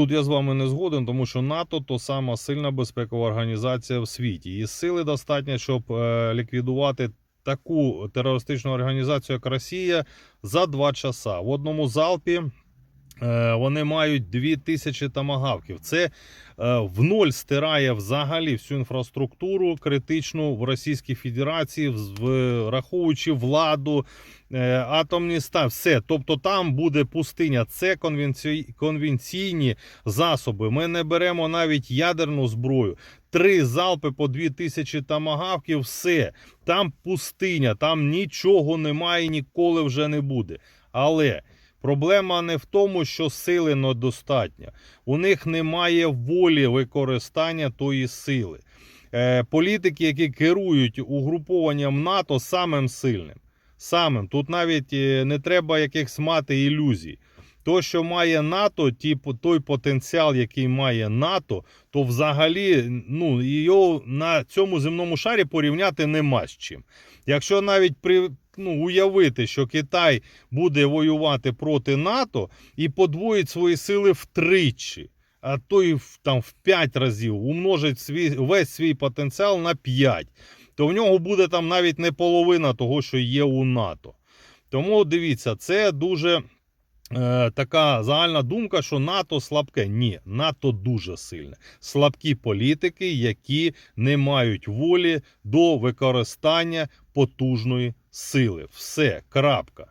Тут я з вами не згоден, тому що НАТО то сама сильна безпекова організація в світі. І сили достатньо, щоб е, ліквідувати таку терористичну організацію, як Росія, за два часа. В одному залпі вони мають 2000 тамагавків. Це е, в ноль стирає взагалі всю інфраструктуру критичну в Російській Федерації, враховуючи владу, е, атомні ста, все. Тобто там буде пустиня. Це конвенційні засоби. Ми не беремо навіть ядерну зброю. Три залпи по 2000 тамагавків, все. Там пустиня, там нічого немає, ніколи вже не буде. Але проблема не в тому, що сили недостатньо. У них немає волі використання тої сили. Е, політики, які керують угрупованням НАТО самим сильним. Самим. Тут навіть е, не треба якихось мати ілюзій. То, що має НАТО, ті, той потенціал, який має НАТО, то взагалі ну, його на цьому земному шарі порівняти нема з чим. Якщо навіть при, ну, уявити, що Китай буде воювати проти НАТО і подвоїть свої сили втричі, а то в, там, в 5 разів умножить свій, весь свій потенціал на 5, то в нього буде там навіть не половина того, що є у НАТО. Тому дивіться, це дуже е, така загальна думка, що НАТО слабке. Ні, НАТО дуже сильне. Слабкі політики, які не мають волі до використання потужної сили. Все, крапка.